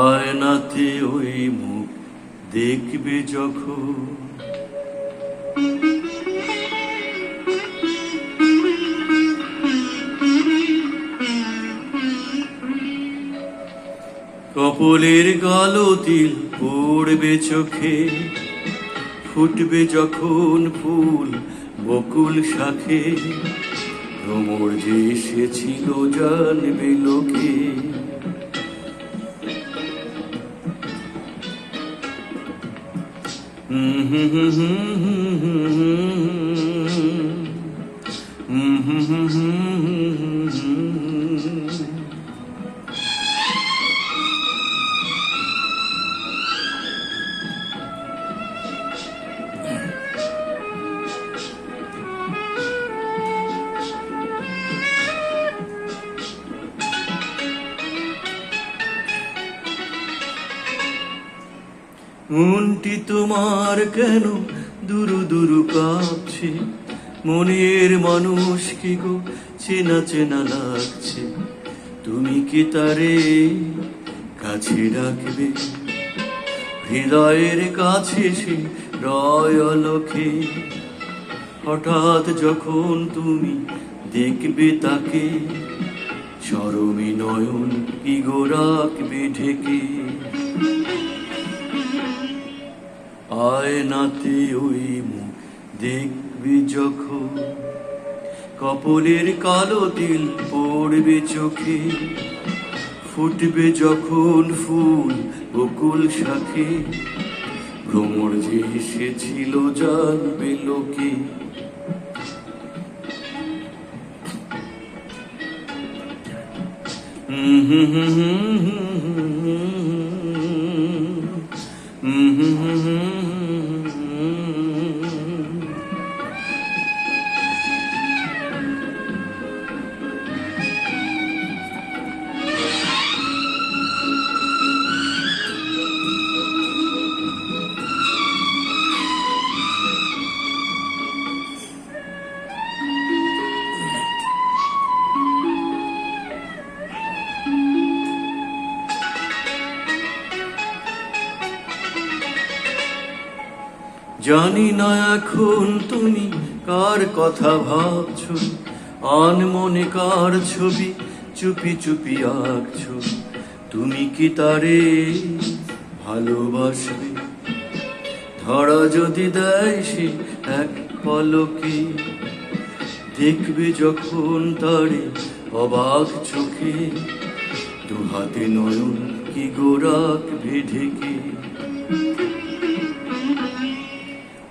আয়নাতে ওই মুখ দেখবে যখন। কপলের গালো তিল পড়বে চোখে ফুটবে যখন ফুল বকুল শাখে ভ্রমর যে এসেছিল জানবে লোকে হুম হুম হুম হুম হুম মনটি তোমার কেন দুরু দুরু কাঁপছে? মনের মানুষ কি গো? চেনা চেনা লাগছে। তুমি কি তারে কাছে রাখবে হৃদয়ের কাছে সে রয় অলোকে হঠাৎ যখন তুমি দেখবে তাকে সরমী নয়ন কি গো রাখবে ঢেকে? আয়নাতে ওই মুখ দেখবি যখন। কপলের কালো তিল পড়বে চোখে, ফুটবে যখন ফুল বকুল শাখে। ভ্রমর যে এসেছিল জানবে লোকে। হুম হুম হুম হুম হুম। জানি না এখন তুমি কার কথা ভাবছ। আন মনে কার ছবি চুপি চুপি আঁকছো। তুমি কি তারে ভালোবাসবে? ধরা যদি দেয় সে এক পলকে, দেখবে যখন তারে অবাক চোখে দু হাতে নয়ন কি গোরাক ঢেকে